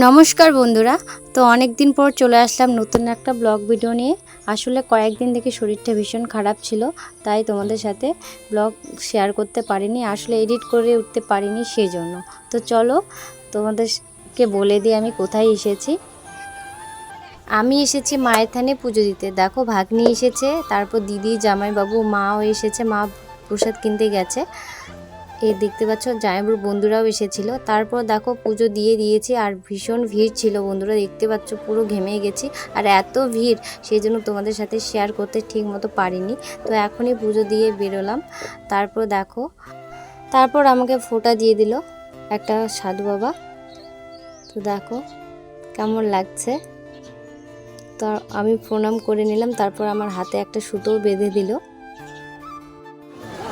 নমস্কার বন্ধুরা। তো অনেক দিন পর চলে আসলাম নতুন একটা ব্লগ ভিডিও নিয়ে। আসলে কয়েকদিন থেকে শরীরটা ভীষণ খারাপ ছিল, তাই তোমাদের সাথে ব্লগ শেয়ার করতে পারিনি, আসলে এডিট করে উঠতে পারিনি সেই জন্য তো চলো তোমাদেরকে বলে দিই আমি কোথায় এসেছি। আমি এসেছি মায়ের থানে পুজো দিতে। দেখো, ভাগ্নি এসেছে, তারপর দিদি, জামাইবাবু, মাও এসেছে, মা প্রসাদ কিনতে গেছে। এই দেখতে পাচ্ছ, জামাইবাবুর বন্ধুরাও এসেছিল। তারপর দেখো, পুজো দিয়ে দিয়েছি আর ভীষণ ভিড় ছিল বন্ধুরা, দেখতে পাচ্ছ পুরো ঘেমে গেছি। আর এত ভিড় সেই জন্য তোমাদের সাথে শেয়ার করতে ঠিক মতো পারিনি। তো এখনই পুজো দিয়ে বেরোলাম। তারপর দেখো, তারপর আমাকে ফোঁটা দিয়ে দিল একটা সাধু বাবা। তো দেখো কেমন লাগছে। তো আমি প্রণাম করে নিলাম, তারপর আমার হাতে একটা সুতোও বেঁধে দিল।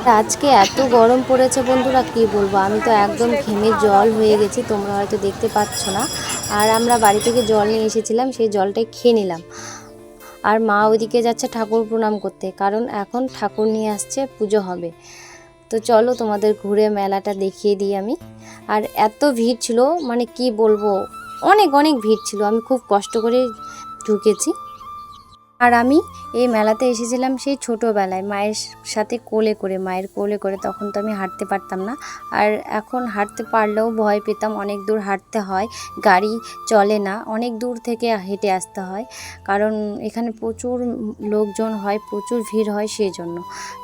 আজকে এত গরম পড়েছে বন্ধুরা, কি বলব? আমি তো একদম ঘেমে জল হয়ে গেছি, তোমরা হয়তো দেখতে পাচ্ছ না। আর আমরা বাড়ি থেকে জল নিয়ে এসেছিলাম, সেই জলটাই খেয়ে নিলাম। আর মা ওইদিকে যাচ্ছে ঠাকুর প্রণাম করতে, কারণ এখন ঠাকুর নিয়ে আসছে, পুজো হবে। তো চলো তোমাদের ঘুরে মেলাটা দেখিয়ে দিই আমি। আর এত ভিড় ছিল মানে কি বলব? অনেক অনেক ভিড় ছিল, আমি খুব কষ্ট করে ঢুকেছি। আর আমি এই মেলাতে এসেছিলাম সেই ছোটোবেলায়, মায়ের সাথে কোলে করে, মায়ের কোলে করে। তখন তো আমি হাঁটতে পারতাম না। আর এখন হাঁটতে পারলেও ভয় পেতাম, অনেক দূর হাঁটতে হয়। গাড়ি চলে না, অনেক দূর থেকে হেঁটে আসতে হয়। কারণ এখানে প্রচুর লোকজন হয়, প্রচুর ভিড় হয় সেই জন্য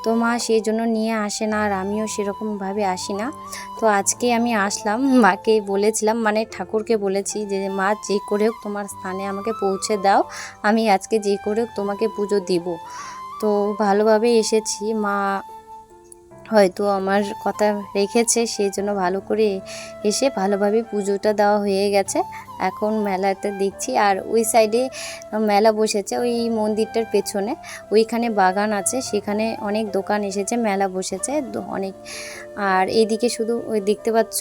তো মা সেই জন্য নিয়ে আসে না, আর আমিও সেরকমভাবে আসি না। তো আজকে আমি আসলাম, মাকে বলেছিলাম মানে ঠাকুরকে বলেছি যে, মা, যে করে হোক তোমার স্থানে আমাকে পৌঁছে দাও। আমি আজকে যে করে হোক তোমাকে পুজো দিব। তো ভালোভাবে এসেছি। মা হয়তো আমার কথা রেখেছে সেই জন্য ভালো করে এসে ভালোভাবে পুজোটা দেওয়া হয়ে গেছে। এখন মেলাতে দেখছি, আর ওই সাইডে মেলা বসেছে, ওই মন্দিরটার পেছনে। ওইখানে বাগান আছে, সেখানে অনেক দোকান এসেছে, মেলা বসেছে অনেক। আর এইদিকে শুধু ওই দেখতে পাচ্ছ,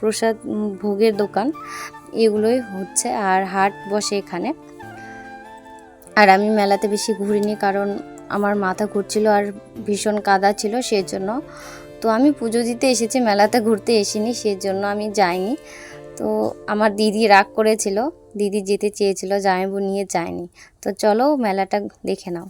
প্রসাদ ভোগের দোকান। এগুলোই হচ্ছে, আর হাট বসে এখানে। আর আমি মেলাতে বেশি ঘুরিনি কারণ আমার মাথা ঘুরছিল আর ভীষণ কাদা ছিল সেই জন্য তো আমি পুজো দিতে এসেছি, মেলাতে ঘুরতে এসিনি সেই জন্য আমি যাইনি। তো আমার দিদি রাগ করেছিল, দিদি যেতে চেয়েছিল জামাইবু নিয়ে যায়নি তো চলো মেলাটা দেখে নাও।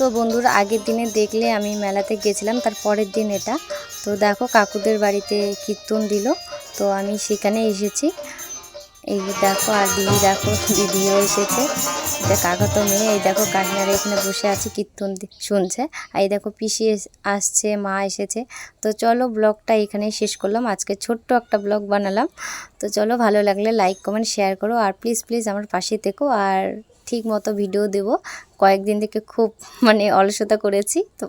তো বন্ধুরা, আগের দিনে দেখলে আমি মেলাতে গেছিলাম, তার পরের দিন এটা। তো দেখো, কাকুদের বাড়িতে কীর্তন দিল, তো আমি সেখানে এসেছি। এই দেখো, আর দিদি দেখো, দিদিও এসেছে। এটা কাকা তো মেয়ে, এই দেখো কাকিনারা এখানে বসে আছে, কীর্তন শুনছে। আর এই দেখো, পিসি আসছে, মা এসেছে। তো চলো, ব্লগটা এখানেই শেষ করলাম। আজকে ছোট্ট একটা ব্লগ বানালাম। তো চলো, ভালো লাগলে লাইক, কমেন্ট, শেয়ার করো। আর প্লিজ প্লিজ আমার পাশে থেকো। আর ঠিক মতো ভিডিও দেব। কয়েকদিন থেকে খুব মানে অলসতা করেছি তো